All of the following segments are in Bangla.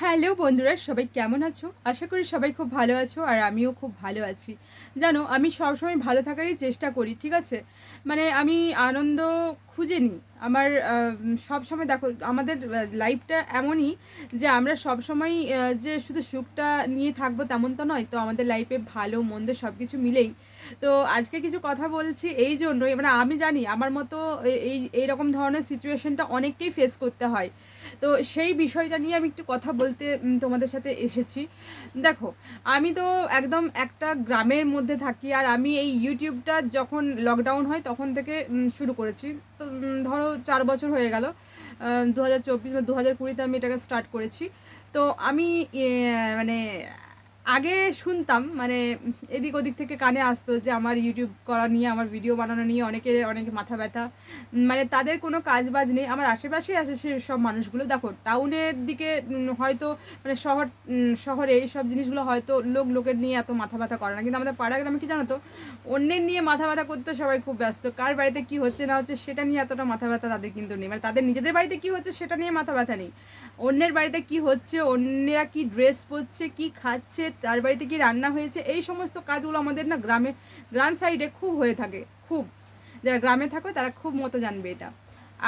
হ্যাঁ হ্যালো বন্ধুরা, সবাই কেমন আছো? আশা করি সবাই খুব ভালো আছো আর আমিও খুব ভালো আছি। জানো, আমি সবসময় ভালো থাকারই চেষ্টা করি, ঠিক আছে? মানে আমি আনন্দ খুঁজে নিই। আমার সব সময় দেখো, আমাদের লাইফটা এমনই যে আমরা সব সময় যে শুধু সুখটা নিয়ে থাকব তেমন তো নয়, তো আমাদের লাইফে ভালো, মন্দ সব কিছু মিলেই। তো আজকে কিছু কথা বলছি এই জন্যই মানে আমি জানি আমার মতো এই, এইরকম ধরনের সিচুয়েশনটা অনেককেই ফেস করতে হয়। তো সেই বিষয়টা নিয়ে আমি একটু কথা বলতে তোমাদের সাথে এসেছি। দেখো, আমি তো একদম একটা গ্রামের মধ্যে থাকি আর আমি এই ইউটিউবটা যখন লকডাউন হয় তখন থেকে শুরু করেছি। তো ধরো চার বছর হয়ে গেল দু হাজার চব্বিশ বা দু হাজার কুড়িতে আমি এটাকে স্টার্ট করেছি। তো আমি মানে আগে শুনতাম মানে এদিক ওদিক থেকে কানে আসতো যে আমার ইউটিউব করা নিয়ে, আমার ভিডিও বানানো নিয়ে অনেকের অনেক মাথা ব্যথা। মানে তাদের কোনো কাজ বাজ নেই। আমার আশেপাশেই আসে সে সব মানুষগুলো। দেখো টাউনের দিকে হয়তো মানে শহর শহরে এই সব জিনিসগুলো হয়তো লোক, লোকের নিয়ে এত মাথা ব্যথা করে না। কিন্তু আমাদের পাড়া গ্রামে কি জানো তো, অন্যের নিয়ে মাথা ব্যথা করতে সবাই খুব ব্যস্ত। কার বাড়িতে কি হচ্ছে না হচ্ছে সেটা নিয়ে এতটা মাথা ব্যথা তাদের কিন্তু নেই। মানে তাদের নিজেদের বাড়িতে কি হচ্ছে সেটা নিয়ে মাথা ব্যথা নেই। অন্যের বাড়িতে কি হচ্ছে, অন্যেরা কি ড্রেস পরছে, কি খাচ্ছে তার বাড়িতে কি রান্না হয়েছে। এই সমস্ত কাজগুলো আমাদের না গ্রামে গ্রাম সাইডে খুব হয়ে থাকে, খুব। যারা গ্রামে থাকো, তারা খুব মতো জানবে এটা।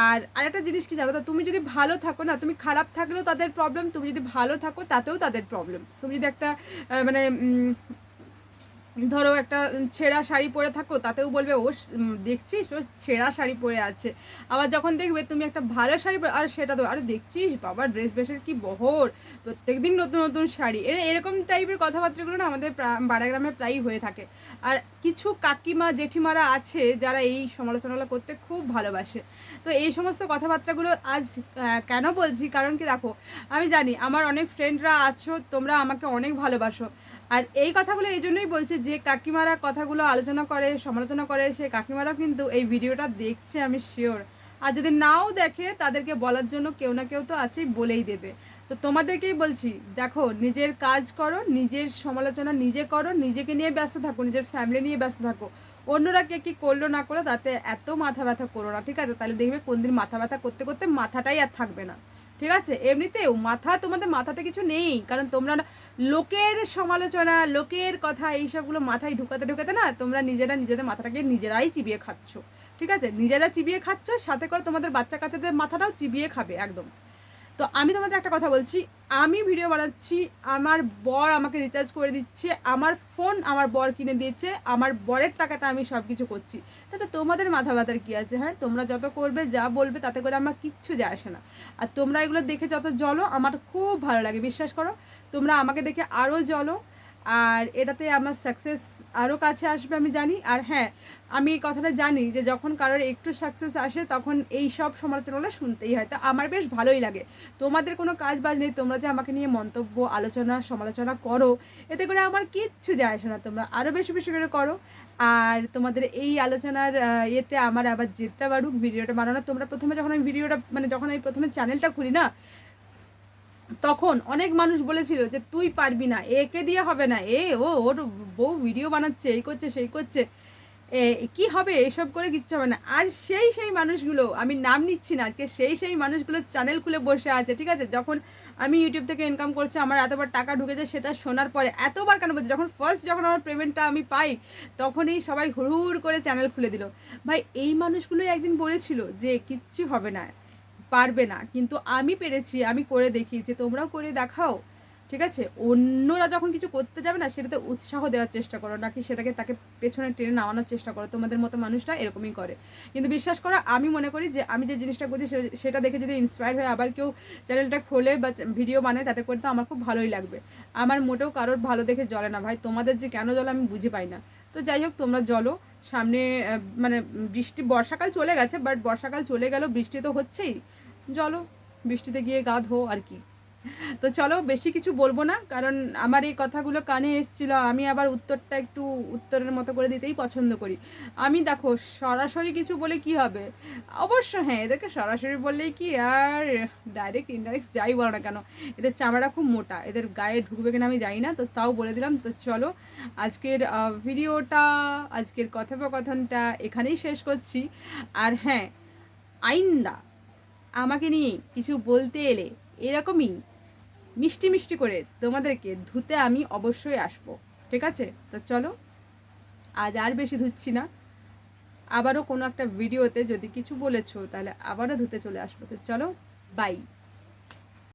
আর আরেকটা জিনিস কি জানো তো, তুমি যদি ভালো থাকো না, তুমি খারাপ থাকলেও তাদের প্রবলেম তুমি যদি ভালো থাকো, তাতেও তাদের প্রবলেম তুমি যদি একটা মানে ধরো একটা ছেঁড়া শাড়ি পরে থাকো, তাতেও বলবে ও দেখছিস? ও ছেঁড়া শাড়ি পরে আছে। আবার যখন দেখবে তুমি একটা ভালো শাড়ি পরে, আর সেটা তো, আরে, দেখছিস? বাবা ড্রেস বেসের কি বহর! প্রত্যেক দিন নতুন নতুন শাড়ি। এরকম টাইপের কথাবার্তাগুলো না আমাদের বাড়াগ্রামে প্রায়ই হয়ে থাকে। আর কিছু কাকিমা, জেঠিমারা আছে, যারা এই সমালোচনা করতে খুব ভালোবাসে। তো এই সমস্ত কথাবার্তাগুলো আজ কেন বলছি? কারণ কি, দেখো, আমি জানি, আমার অনেক ফ্রেন্ডরা আছো, তোমরা আমাকে অনেক ভালোবাসো। আর এই কথাগুলো এই জন্যই বলছি যে কাকিমারা কথাগুলো আলোচনা করে, সমালোচনা করে সে কাকিমারাও কিন্তু এই ভিডিওটা দেখছে, আমি শিওর আর যদি নাও দেখে, তাদেরকে বলার জন্য কেউ না কেউ তো আছেই বলেই দেবে। তো তোমাদেরকেই বলছি, দেখো, নিজের কাজ করো, নিজের সমালোচনা নিজে করো, নিজেকে নিয়ে ব্যস্ত থাকো, নিজের ফ্যামিলি নিয়ে ব্যস্ত থাকো। অন্যরা কে কী করল না করল, তাতে এত মাথা ব্যথা করো না, ঠিক আছে? তাহলে দেখবে কোন দিন মাথা ব্যথা করতে করতে মাথাটাই আর থাকবে না। ঠিক আছে? এমনিতেও মাথা তোমাদের মাথাতে কিছু নেই, কারণ তোমরা লোকের সমালোচনা, লোকের কথা এইসবগুলো মাথায় ঢুকাতে ঢুকাতে না, তোমরা নিজেরা নিজেদের মাথাটাকে নিজেরাই চিবিয়ে খাচ্ছ। ঠিক আছে? নিজেরা চিবিয়ে খাচ্ছ, সাথে করে তোমাদের বাচ্চা কাচ্চাদের মাথাটাও চিবিয়ে খাবে, একদম। তো আমি তোমাদের একটা কথা বলছি আমি ভিডিও বানাচ্ছি, আমার বর আমাকে রিচার্জ করে দিচ্ছে, আমার ফোন আমার বর কিনে দিয়েছে, আমার বরের টাকাতে আমি সব কিছু করছি। তাতে তোমাদের মাথা ব্যথার কী আছে হ্যাঁ? তোমরা যত করবে, যা বলবে, তাতে করে আমার কিচ্ছু যায় আসে না। আর তোমরা এগুলো দেখে যত জলো আমার খুব ভালো লাগে, বিশ্বাস করো। তোমরা আমাকে দেখে আরও জলো আর এটাতে আমার সাকসেস আরও কাছে আসবে, আমি জানি। আর হ্যাঁ আমি এই কথাটা জানি যে যখন কারোর একটু সাকসেস আসে, তখন এই সব সমালোচনাগুলো শুনতেই হয়। তো আমার বেশ ভালোই লাগে। তোমাদের কোনো কাজ বাজ নেই, তোমরা যে আমাকে নিয়ে মন্তব্য, আলোচনা, সমালোচনা করো, এতে করে আমার কিচ্ছু যায় আসে না। তোমরা আরও বেশি বেশি করে করো। আর তোমাদের এই আলোচনার ইয়েতে আমার আবার জেদটা বাড়ুক, ভিডিওটা বানানো, তোমরা প্রথমে যখন আমি ভিডিওটা মানে যখন আমি প্রথমে চ্যানেলটা খুলি না তখন অনেক মানুষ বলেছিল যে, তুই পারবি না, একে দিয়ে হবে না। এ, ও, ওর বউ ভিডিও বানাচ্ছে, এই করছে, সেই করছে। এ, কি হবে, এসব করে কিচ্ছু হবে না। আজ সেই সেই মানুষগুলো, আমি নাম নিচ্ছি না, আজকে সেই সেই মানুষগুলো চ্যানেল খুলে বসে আছে, ঠিক আছে? যখন আমি ইউটিউব থেকে ইনকাম করছি, আমার এতবার টাকা ঢুকেছে, সেটা শোনার পরে এতবার কেন বলছি, যখন ফার্স্ট যখন আমার পেমেন্টটা আমি পাই, তখনই সবাই হুড় করে চ্যানেল খুলে দিল। ভাই, এই মানুষগুলোই একদিন বলেছিল যে, কিচ্ছু হবে না। পারবে না। কিন্তু আমি পেরেছি, আমি করে দেখিয়েছি, তোমরাও করে দেখাও, ঠিক আছে? অন্যরা যখন কিছু করতে যাবে না, সেটাতে উৎসাহ দেওয়ার চেষ্টা করো, নাকি সেটাকে তাকে পেছনে টেনে নামানোর চেষ্টা করো। তোমাদের মতো মানুষটা এরকমই করে। কিন্তু বিশ্বাস করো, আমি মনে করি যে, আমি যে জিনিসটা করছি সেটা দেখে যদি ইন্সপায়ার হয়ে আবার কেউ চ্যানেলটা খোলে বা ভিডিও বানায়, তাতে করতে আমার খুব ভালোই লাগবে। আমার মোটেও কারোর ভালো দেখে জলে না। ভাই, তোমাদের যে কেন জলে আমি বুঝে পাই না। তো যাই হোক, তোমরা জলো। সামনে মানে বৃষ্টি, বর্ষাকাল চলে গেছে বাট বর্ষাকাল চলে গেল বৃষ্টি তো হচ্ছেই। জলো, বৃষ্টিতে গিয়ে গা ধো আর কি। তো চলো বেশি কিছু বলব না, কারণ আমার এই কথাগুলো কানে এসছিল, আমি আবার উত্তরটা একটু উত্তরের মতো করে দিতেই পছন্দ করি। আমি দেখো, সরাসরি কিছু বলে কি হবে? অবশ্য হ্যাঁ এদেরকে সরাসরি বললেই কি আর ডাইরেক্ট ইনডাইরেক্ট যাই বলো না কেন, এদের চামড়া খুব মোটা, এদের গায়ে ঢুকবে কিনা আমি জানি না, তো তাও বলে দিলাম, তো চলো আজকের ভিডিওটা আজকের কথোপকথনটা এখানেই শেষ করছি। আর হ্যাঁ আইন্দা, আমাকে নিয়ে কিছু বলতে এলে এরকমই মিষ্টি মিষ্টি করে তোমাদেরকে ধুতে আমি অবশ্যই আসব, ঠিক আছে? তো চলো, আজ আর বেশি ধুচ্ছি না। আবারও কোনো একটা ভিডিওতে যদি কিছু বলেছ, তাহলে আবারও ধুতে চলে আসব। তো চলো বাই